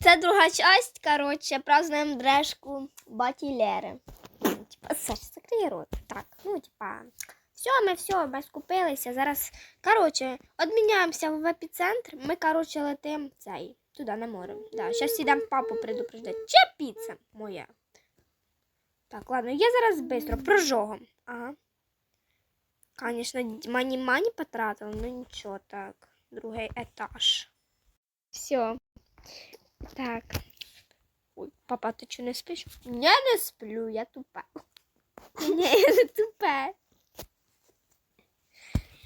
Це друга часть, коротше, празднуємо дрежку баті Лери. Ну, Типа, Саш, закрий рот. Так, ну, типа, все, ми все, ми скупилися. Зараз, коротше, одміняємося в епіцентр. Ми, коротше, летим цей, туди на море. Да, зараз ідемо папу предупреждати. Чи піца моя? Так, ладно, я зараз швидко, прожогом. Ага. Конечно, мані-мані потратила, ну нічого, так. Другий етаж. Все. Так. Ой, папа, ти чого не спиш? Я не сплю, я тупа. Ні, я не тупа.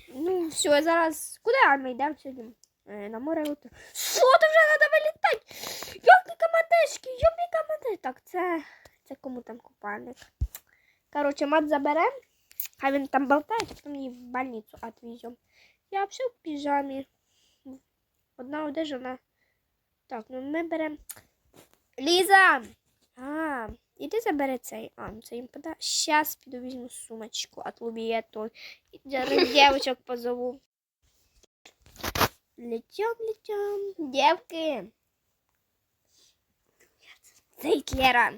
Ну, все, зараз. Куди ми йдемо сьогодні? Е, на море лету. Що, то вже треба вилітати? Йолки каматешки, йобі каматешки. Так, це, це кому там купальник. Короче, мат заберем. Хай він там болтає, а потім її в больницю відвезем. Я взагалі в піжамі. Одна одежа. Так, ну ми беремо. Ліза! А, іди забери цей. А, ну це їм пода. Щас піду візьму сумочку от Лубієту. Дівчинок позову. Летям, летям. Дівки. Цей Лера.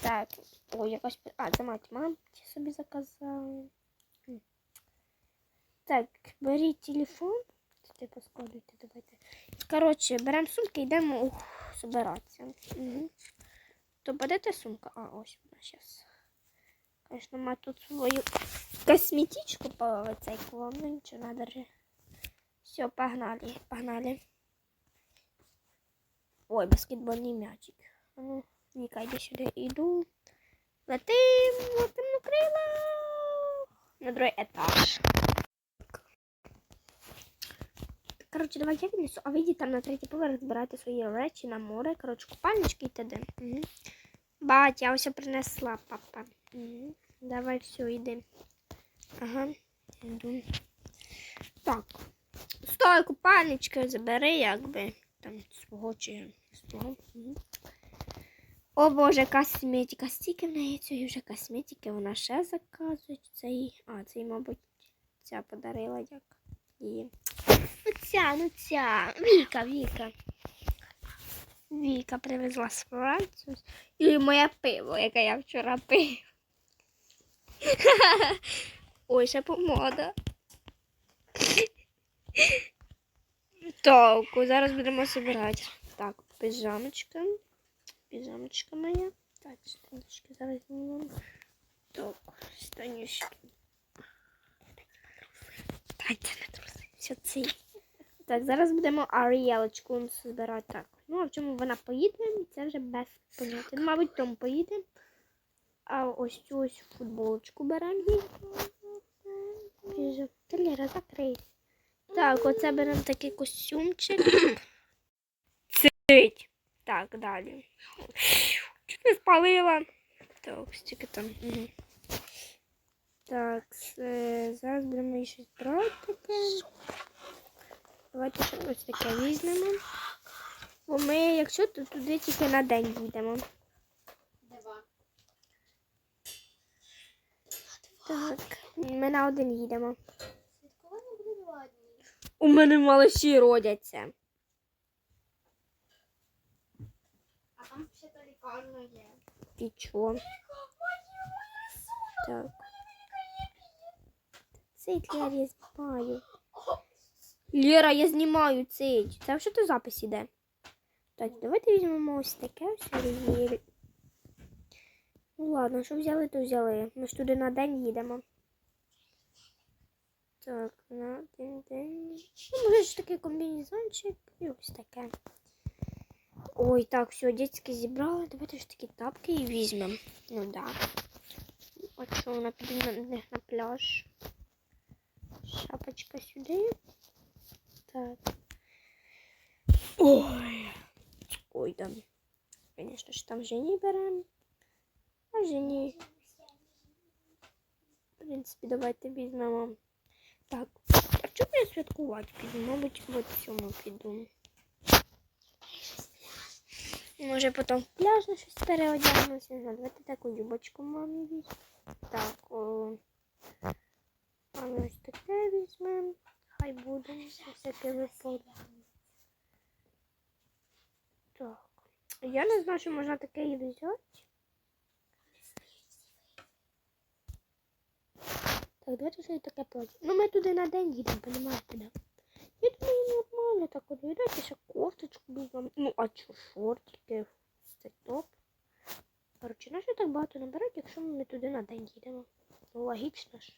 Так. Ой, якось. А, це мать мам. Чи собі заказала? Так, беріть телефон. Типу складуйте, давайте. Коротше, беремо сумки, йдемо ух, збиратися. Угу. То будете сумка? А, ось вона зараз. Звісно, мать тут свою косметичку по цей клон, ну нічого, надо же. Все, погнали, погнали. Ой, баскетбольний м'ячик. Ну, Віка, йди сюди, іду. Летим, летим на крила. На другий етаж. Коротше, давай я віднесу, а ви там на третій поверх збирайте свої речі на море. Коротше, купальнички і т.д. Угу. Бать, я ось принесла, папа. Угу. Давай все, йди. Ага, йду. Так. Стой, купальнички забери, якби. Там свого чи свого. Угу. О Боже, косметика. Стільки в неї цієї вже косметики, вона ще заказує. Це їй. А, це їй, мабуть, ця подарила як її. Ця, ну ця. Віка, Віка. Віка привезла з Франції. І моє пиво, яке я вчора пив. Ой, ще помода. Так, зараз будемо збирати. Так, пижамочка. Піжамочка моя. Так, штанішки зараз знімемо. Так, штанішки. Дайте на труси. Все це. Так, зараз будемо Аріелочку збирати. Так. Ну, а в чому вона поїде, це вже без поняття. Ну, Мабуть, Том поїде. А ось цю ось футболочку беремо. Піжам. Закрий. Так, оце беремо такий костюмчик. Цить. Так, далі. Чуть не спалила. Так, стільки там. Угу. Так, зараз будемо її щось брати. Давайте ось таке візьмемо. Бо ми, якщо то туди тільки на день їдемо. Два. Так, ми на один їдемо. Святкування буде два дні. У мене малыші родяться. А там ще то лікарня є. І чо? Так. Лера, я знімаю. Лера, я знімаю цить. Це що то запис іде? Так, давайте візьмемо ось таке Ну ладно, що взяли, то взяли. Ми ж туди на день їдемо. Так, на один день. Ну, може ж такий комбінезончик і ось таке. Ой, так, все, дітки зібрали. Давайте ж такі тапки і візьмемо. Ну да. От що вона піде на, на пляж. Шапочка сюди. Так. Ой. Ой, да. Конечно ж, там Жені беремо. А Жені. В принципі, давайте візьмемо. Так. А чому я святкувати піду? Мабуть, от цьому піду. Може потім в пляж на щось переодягнуся. Давайте таку юбочку мамі візьмемо. Так, о. Мамі ось таке візьмемо. Хай на Всякий випадок. Так. Я не знаю, що можна таке і взяти. Так, давайте щось таке платье. Ну, ми туди на день їдемо, понімаєте, да? Я думаю, нормально так от. І ще кофточку візьмемо. Ну, а чо, шортики, це топ. Коротше, на так багато набирати, якщо ми туди на день їдемо? Ну, логічно ж.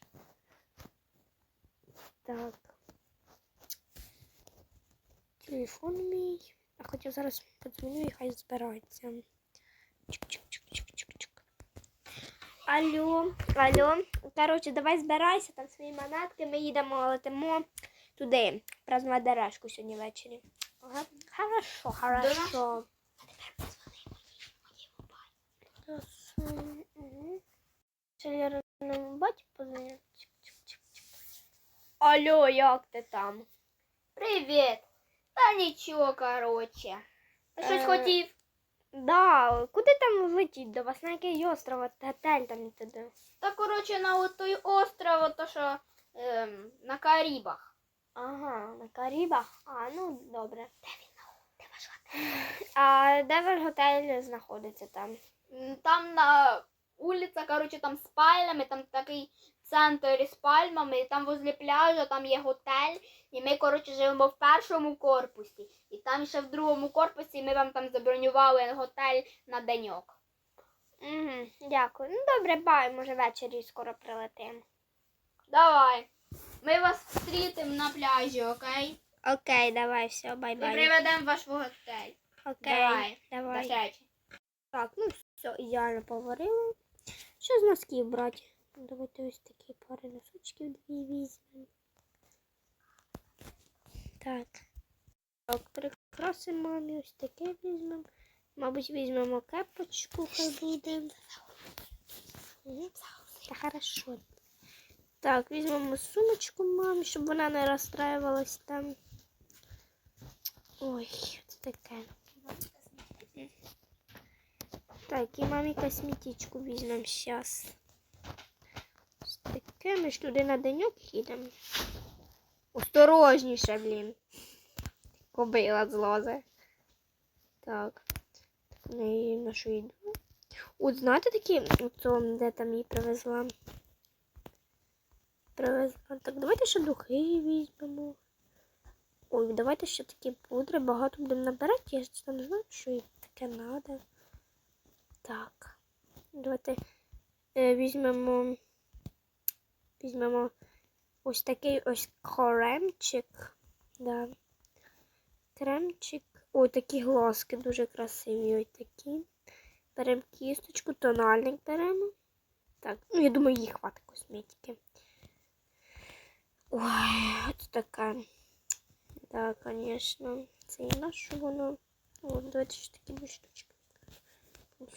Так. Телефон мій. А хоча зараз подзвоню і хай збирається. Чик-чик-чик-чик-чик-чик. Алло, алло. Коротше, давай збирайся, там свої монетки. Ми їдемо, летимо туди. Празднувати дережку сьогодні ввечері. Ага. Хорошо, хорошо. Хорошо. Угу. Ще я на батьку. Чик-чик-чик-чик. Алло, як ти там? Привіт! Та нічого, коротше. Ти щось Е, хотів? Да, куди там летіть до вас? На який остров, От готель там і туди? Та коротше на от той остров, ото що ем, на Карібах. Ага, на Карібах. А, ну добре. Де він? Де ваш готель? А де ваш готель знаходиться там? М, Там на вулиця, коротше, там з пальмами, там такий центр із пальмами, і там возле пляжу, там є готель, і ми, коротше, живемо в першому корпусі. І там ще в другому корпусі ми вам там забронювали готель на деньок. Угу, дякую. Ну добре, бай, може ввечері скоро прилетимо. Давай. Ми вас зустрітимо на пляжі, окей? Окей, давай, все, бай-бай. приведемо ваш готель. Окей, Давай. Давай. зустрічі. Так, ну все, ідеально поварила. Що з носків брати? Давайте ось такі пари носочків дві візьмемо. Так. Так, прикрасимо мамі ось таке візьмемо. Мабуть, візьмемо кепочку, хай буде. Та хорошо. Так, візьмемо сумочку мамі, щоб вона не розстраювалась там. Ой, це таке. Так, і мамі косметичку візьмемо зараз. Таке, ми ж туди на деньок їдемо. Осторожніше, блін. Кобила злозе. Так. Так, на її нашу йду. От знаєте такі, оцо, де там її привезла? Привезла. Так, давайте ще духи візьмемо. Ой, давайте ще такі пудри багато будемо набирати. Я ж там знаю, що їй таке треба. Так. Давайте е, візьмемо. Візьмемо ось такий ось кремчик. Да. Кремчик. Ой, такі глазки дуже красиві. Ось такі. Беремо кісточку, тональник беремо. Так, ну я думаю, їй хватить косметики. Ой, от така. Да, звісно. Це і на що воно. О, давайте ще такі дві штучки.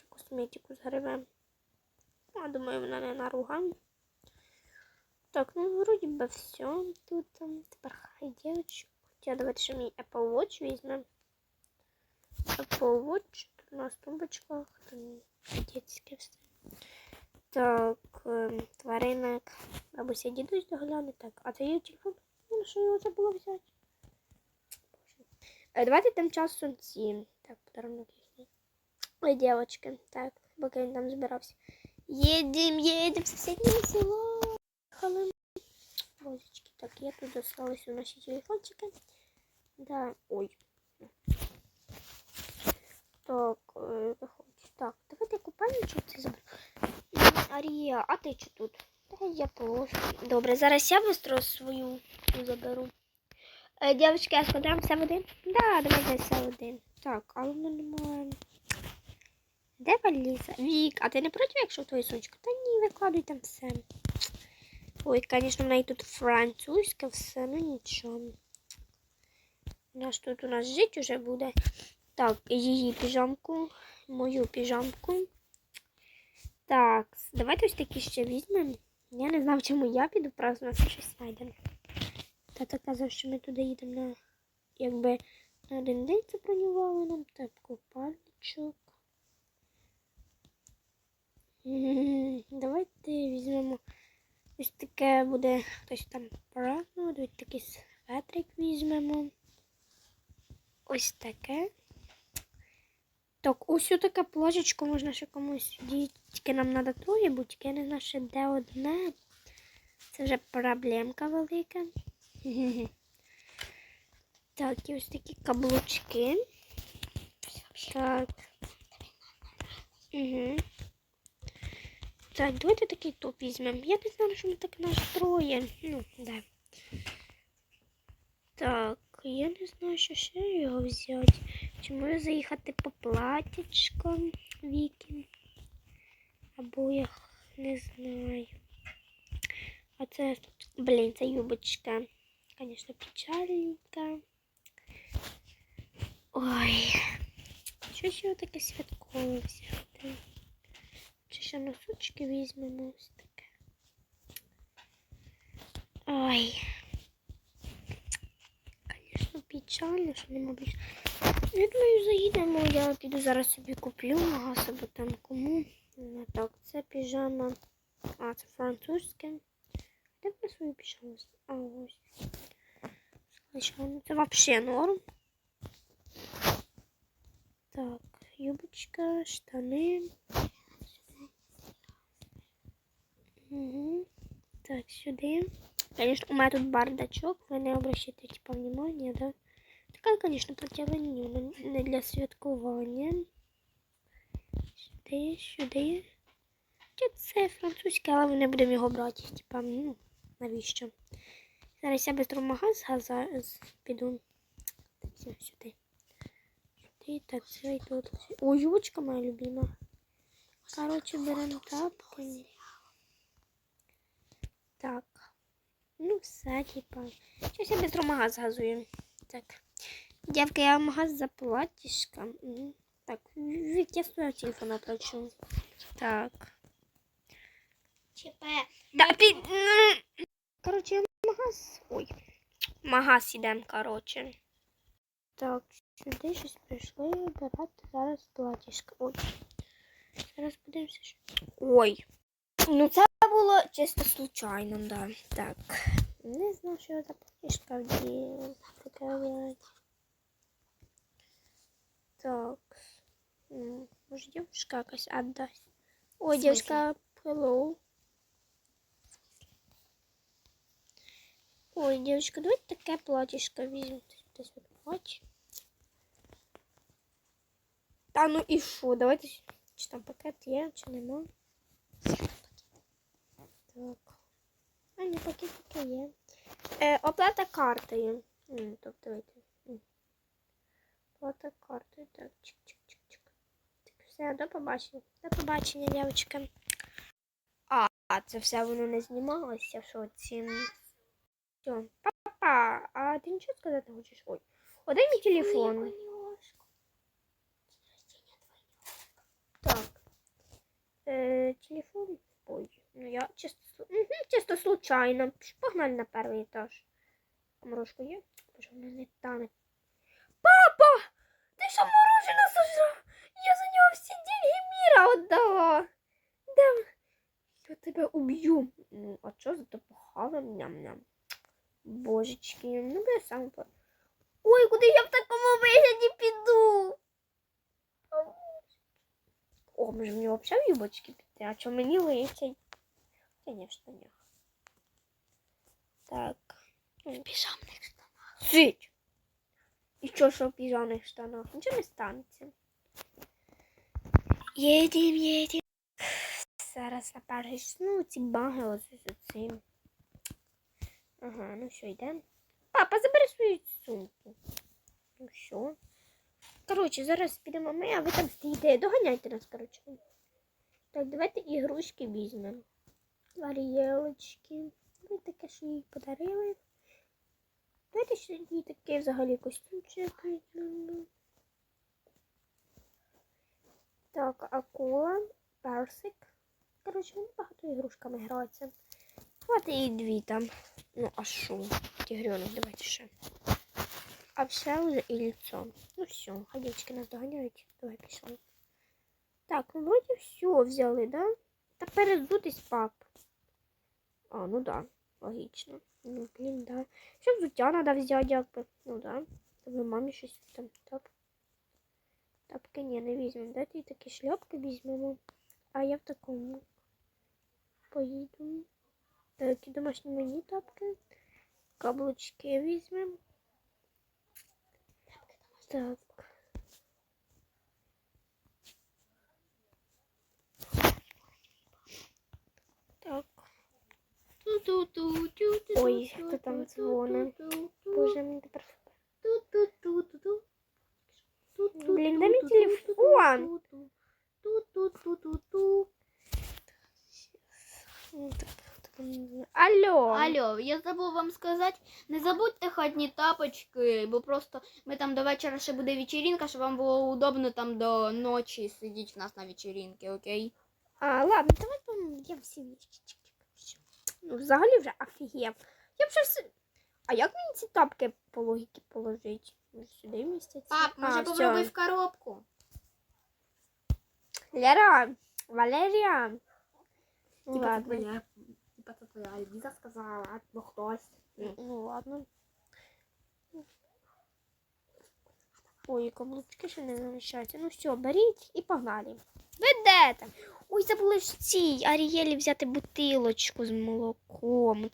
Косметику згребемо. Я думаю, вона не наругає. Так, ну вроді би все. Тут там тепер хай дівчинку. Хоча давайте ще мій Apple Watch візьмемо. Apple Watch. Тут у нас тумбочка. Там дітське все. Так, тваринок. Бабуся дідусь догляне. Так, а це є телефон? Ну, що його забула взяти? Е, Давайте тим часом ці. Так, подарунок їхній. Ой, девочки. Так, поки він там збирався. Їдем, їдем в сусіднє село. Хали. Божечки, так, я тут у наші телефончики. Да, ой. Так, е, виходить. Так, давайте купальничок це заберу. Арія, а ти що тут? Та я положу. Добре, зараз я быстро свою заберу. Е, Дівчатки, а складаємо все в один? Да, давайте все в один. Так, але в немає. Де валіза? Вік, а ти не проти, якщо твої сумочка? Та ні, викладуй там все. Ой, звісно, в неї тут французьке все, ну нічого. У нас тут у нас жить уже буде. Так, її піжамку, мою піжамку. Так, давайте ось такі ще візьмемо. Я не знав, чому я піду, у нас щось знайдемо. Тата казав, що ми туди їдемо на якби на один день забронювали нам так купальничок. Давайте візьмемо ось таке буде хтось там празднувати, ось такий светрик візьмемо. Ось таке. Так, ось таке плажечко можна ще комусь діти. Нам треба троє, бо тільки не знаю, ще де одне. Це вже проблемка велика. Так, і ось такі каблучки. Так. Угу. Так, давайте такий топ візьмемо. Я не знаю, що ми так наш троє. Ну, да. Так, я не знаю, що ще його взяти. Чи може заїхати по платічкам Віки? Або я не знаю. А це, блін, це юбочка. Звісно, печальненька. Ой. Щось його таке святкове взяти. Ще носочки візьмемо ось таке. Ой. Звісно, печально, що нема більше. Я думаю, заїдемо. Я піду зараз собі куплю магаз або там кому. Ну, так, це піжама. А, це французьке. Де ви свою піжаму? А, ось. Звичайно, це взагалі норм. Так, юбочка, штани. Так, сюди. Конечно, у мене тут бардачок, ви не обращайте типа внимания, да? Така, конечно, плаття не- не для святкування. Сюди, сюди. Чи це французьке, але ми не будемо його брати. Типа, ну, навіщо? Зараз я без магаз газа піду. Так, все, сюди. Сюди, так, це і тут. Ой, моя любима. Короче, беремо тапки. Так. Ну, все, типа. Щось я без магаз газую. Так. Дівка, я магаз за платіжка. Так, Вік, я свого телефона плачу. Так. ЧП. Да, під... м. Короче, я магаз. Ой. Магаз ідем, короче. Так, сюди щось прийшли брати зараз платіжка. Ой. Зараз подивимося. Ой. Ну це було чисто случайно, да. Так. Не знаю, що за платіжка вділа. Так. М, Може, дівчинка якась віддасть. Смысле? дівчинка, hello. Ой, девочка, давайте таке платьишко візьмемо. Десь от плач. Та ну і що? Давайте чи там пакет є, чи нема. Так. А, ні, пакет таке є. Е, оплата картою. Тобто давайте. Оплата картою. Так, чик-чик-чик-чик. Так, все, до побачення. До побачення, дівчатка. А, це все воно не знімалося, що ці. Все. Папа, а ти нічого сказати хочеш? Ой. О, дай мій телефон. Так. Е, телефон. Ой, ну я чисто, чисто случайно. Погнали на перший етаж. А морожка є? Боже, вона не тане. Папа! Ти що мороженое сожрав? Я за нього всі деньги міра віддала. Да. Я тебе уб'ю. Ну, а що за то похавим? Ням-ням. Божечки, ну я сам по... Ой, куди я в такому вигляді піду? О, може мені взагалі юбочки піти, а що мені личить? Звісно, ні. Так. В піжамних штанах. Сить! І що, що в піжамних штанах? Нічого не станеться. Їдем, їдем. Зараз на перший, ну, ці баги ось з цим. Ага, ну що, йдемо. Папа, забери свою сумку. Ну що? Коротше, зараз підемо ми, а ви там стоїте. Доганяйте нас, коротше. Так, давайте ігрушки візьмемо. Варієлочки. Ви таке, що їй подарили. Давайте ще їй такий взагалі костюмчик. Так, акула, персик. Коротше, вони багато ігрушками граються. От і дві там. Ну, а що? Тигренок, давайте ще. А все вже і лицо. Ну все, дівчатки нас доганяють. Давай пішли. Так, ну вроді все взяли, да? Та перезутись, пап. А, ну да, логічно. Ну, блін, да. Ще взуття треба взяти, якби. Ну да. Тобі мамі щось там. Так, тапки ні, не візьмемо. Давайте і такі шльопки візьмемо. А я в такому поїду. Такі домашні мені тапки. Каблучки візьмемо. Так. Ой, хто там дзвонить? Боже, мені тепер. Блін, дай мій телефон. Алло. Алло, я забув вам сказати, не забудьте хатні тапочки, бо просто ми там до вечора ще буде вечеринка, щоб вам було удобно там до ночі сидіти в нас на вечеринці, окей? А, ладно, давай я всі вічки. Ну, взагалі вже офігів. Я б ще все... А як мені ці тапки по логіки положити? Може, Сюди містяться? Пап, А, може попробуй в коробку. Лера, Валерія. Ну, Типа ладно. твоя, типа це твоя Альвіза сказала, або хтось. Ну, ладно. Ой, каблучки ще не заміщаються. Ну все, беріть і погнали. Де там? Ой, забули ж цій Арієлі взяти бутилочку з молоком.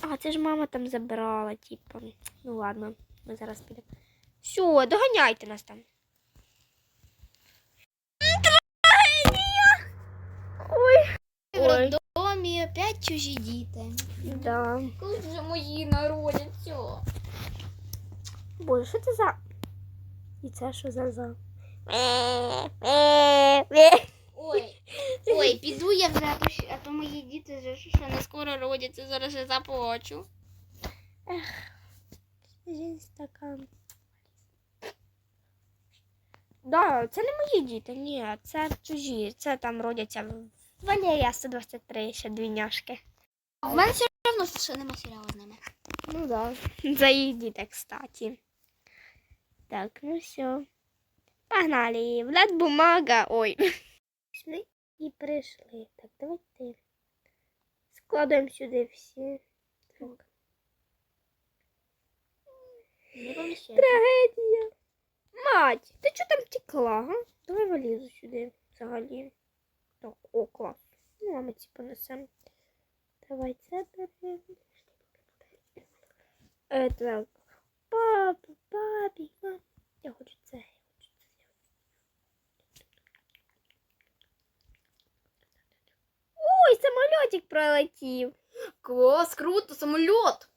А, це ж мама там забрала, типу. Ну ладно, ми зараз підемо. Все, доганяйте нас там. Ой. В роддомі опять чужі діти. Да. Коли вже мої народяться? Боже, що це за. І це що за за. Ой, ой, піду я вже, а то, мої діти вже ще не скоро родяться, зараз я заплачу. Жесть така. Да, це не мої діти, ні, це чужі. Це там родяться в- Валерія 123, ще двійняшки. У мене все одно ще нема серіалу з ними. Ну да. За їх діти, кстати. Так, ну все. Погнали. Влад бумага. Ой. Пішли і прийшли. Так, давайте складаємо сюди всі. Так. Трагедія. Мать, ти чого там текла, га? Давай валізу сюди взагалі. Так, о, клас. Ну, а ми ці понесемо. Давай це беремо. Е, так. Папа, папі, мам. Я хочу це. Я хочу це. Ой, самольотик пролетів. Клас, круто, самоліт.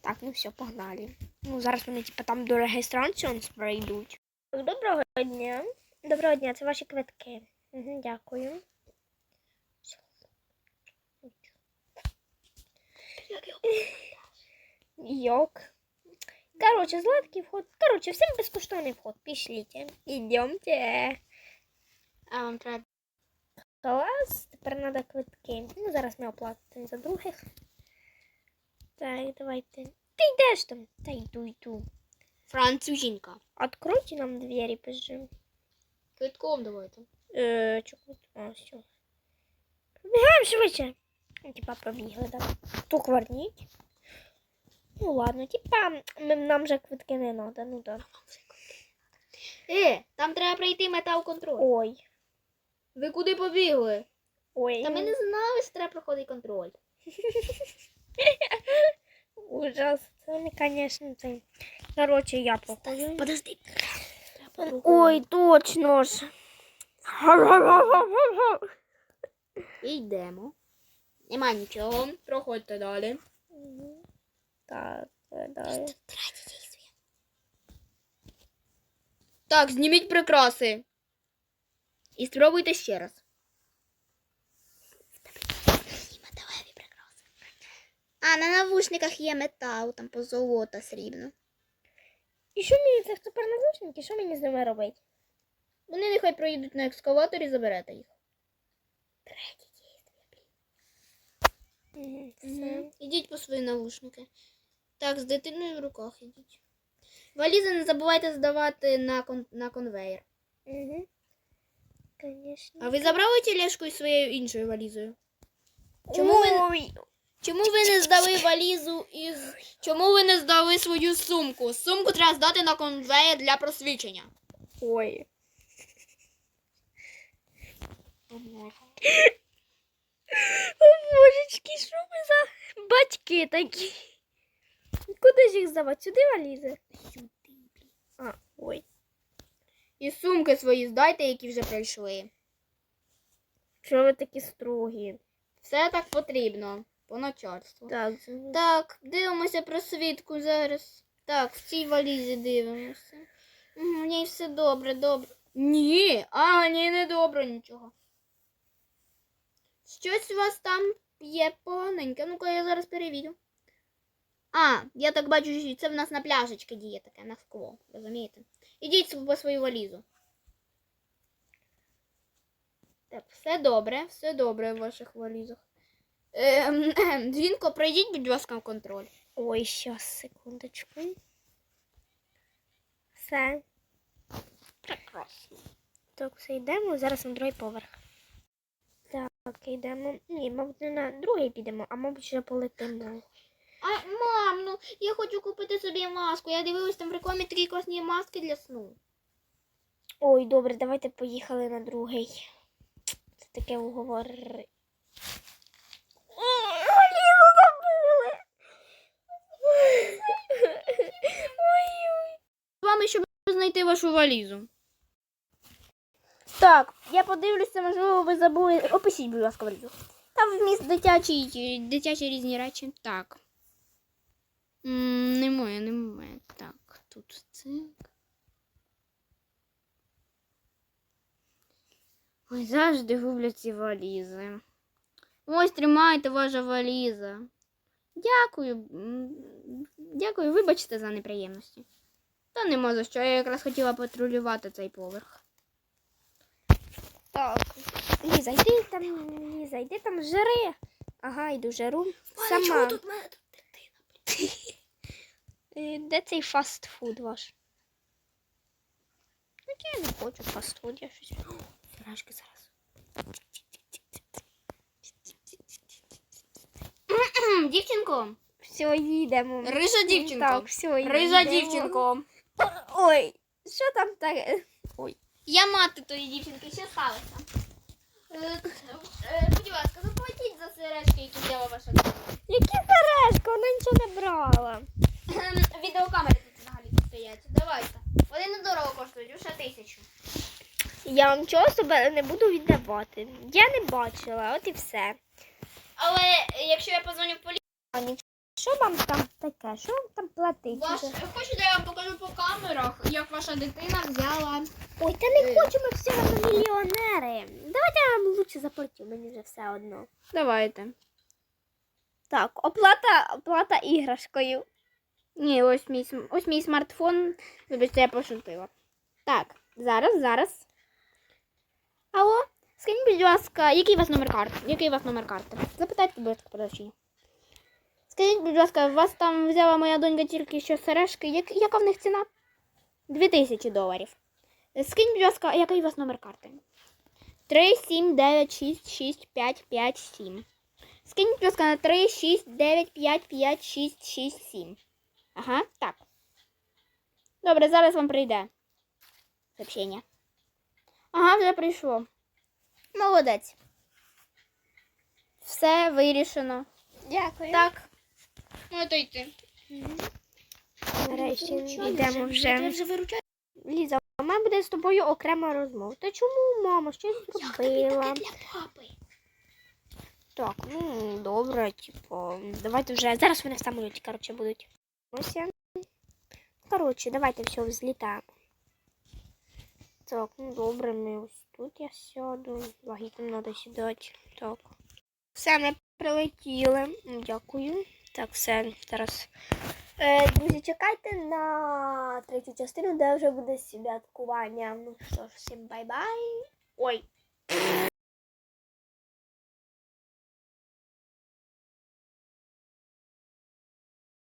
Так, ну все, погнали. Ну, зараз вони типу, там до реєстрації пройдуть. Доброго дня. Доброго дня, це ваші квитки. Угу, дякую. Йок. Короче, сладкий вход. Короче, всем безкоштовний вход. Пішліть. Ідемте. А вам треба. Клас, тепер треба квитки. Ну, зараз ми оплатимо за других. Так, давайте. Ти йдеш там? Та йду, йду. Французінка. Откройте нам двери, пожалуйста. Квитком давайте. Е, чого? А, все. Побігаємо швидше. Ну, Типа побігли, так. Хто кварніть? Ну ладно, типа нам же квитки не треба, ну да. Е, там треба пройти метал контроль. Ой. Ви куди побігли? Ой. Та ми не знали, що треба проходити контроль. Ужас. Це не, конечно, це. Короче, я проходжу. Подожди. Ой, точно ж. Йдемо. Нема нічого. Проходьте далі. Так, далі. Так, зніміть прикраси. І спробуйте ще раз. А, на навушниках є метал, там позолота срібно. І що мені це тепер навушники? Що мені з ними робити? Вони нехай проїдуть на екскаваторі, заберете їх. Мгм, Угу. Ідіть по свої навушники. Так, з дитиною в руках ідіть. Валізи не забувайте здавати на, кон... на конвейер. Угу. Конечно. А ви забрали тележку із своєю іншою валізою? Чому ви- Чому ви не здали валізу із. Чому ви не здали свою сумку? Сумку треба здати на конвеєр для просвічення. Ой. О, божечки, що ми за батьки такі? Куди ж їх здавати? Сюди валізи? Сюди. А, ой. І сумки свої здайте, які вже прийшли. Що ви такі строгі? Все так потрібно. По начальству. Так, Так, дивимося просвітку зараз. Так, в цій валізі дивимося. В ній все добре, добре. Ні, а, ні, не добре нічого. Щось у вас там є поганеньке. Ну-ка я зараз перевірю. А, я так бачу, що це в нас на пляжечки діє таке, на скло, розумієте? Ідіть по свою валізу. Так, все добре, все добре в ваших валізах. Ем, ем, Дзвінко, пройдіть, будь ласка, контроль. Ой, щас, секундочку. Все. Прекрасно. Так, все йдемо. Зараз на другий поверх. Так, йдемо. Ні, мабуть, не на другий підемо, а мабуть, вже полетимо. А, мам, ну я хочу купити собі маску. Я дивилась там в рекламі такі класні маски для сну. Ой, добре, давайте поїхали на другий. Це таке уговор. З вами, щоб знайти вашу валізу. Так, я подивлюся, можливо, ви забули. Опишіть, будь ласка, валізу. Там вміст дитячі, дитячі різні речі. Так. Немає, немає. Так, тут це. Ой, завжди гублять ці валізи. Ось тримайте ваша валіза. Дякую. Дякую, вибачте за неприємності. Та нема за що, я якраз хотіла патрулювати цей поверх. Так. Ліза, йди там, Ліза, йди там жри. Ага, йду жару. Сама. тут мене тут дитина? Е, Де цей фастфуд ваш? Ну, я не хочу фастфуд, я щось. Фіражки зараз. Дівчинко, Все, їдемо. рижа дівчинко. Так, все, Рижа їдемо. дівчинко. Ой, що там таке? Я мати тої дівчинки, що сталося? Е, е, Будь ласка, заплатіть за сережки, які взяла ваша дитина. Які сережки? Вона нічого не брала. Ем, Відеокамери тут взагалі стоять. Давайте. Вони недорого коштують, лише тисячу. Я вам чого себе не буду віддавати. Я не бачила, от і все. Але якщо я позвоню в поліцію, що вам там таке? Що вам там платить? ваш... хочете, я вам покажу по камерах, як ваша дитина взяла. Ой, та не Е. хочу, ми всі ми мільйонери. Давайте я вам лучше заплатю, мені вже все одно. Давайте. Так, оплата, оплата іграшкою. Ні, ось мій, ось мій смартфон. Вибачте, я пошутила. Так, зараз, зараз. Алло, скажіть, будь ласка, який у вас номер карти? Який у вас номер карти? Запитайте, будь ласка, продавчині. Скажіть, будь ласка, вас там взяла моя донька тільки що сережки. Як, яка в них ціна? Дві тисячі доларів. Скажіть, будь ласка, який у вас номер карти? 3, 7, 9, 6, 6, 5, 5, 7. Скинь, будь ласка, на 3, 6, 9, 5, 5, 6, 6, 7. Ага, так. Добре, зараз вам прийде сообщення. Ага, вже прийшло. Молодець. Все вирішено. Дякую. Так. Ну, то йти. Нарешті йдемо вже. вже. Ліза, у мене буде з тобою окрема розмова. Та чому мама щось зробила? Так, ну добре, типу, давайте вже. Зараз вони в самоліті, коротше, будуть. Коротше, давайте все, взлітаємо. Так, ну добре, ми ось тут я сяду. Вагітним треба сідати. Так. Все, ми прилетіли. Дякую. Так, все, зараз. Е, друзі, чекайте на третю частину, де вже буде святкування. Ну що ж, всім бай-бай. Ой.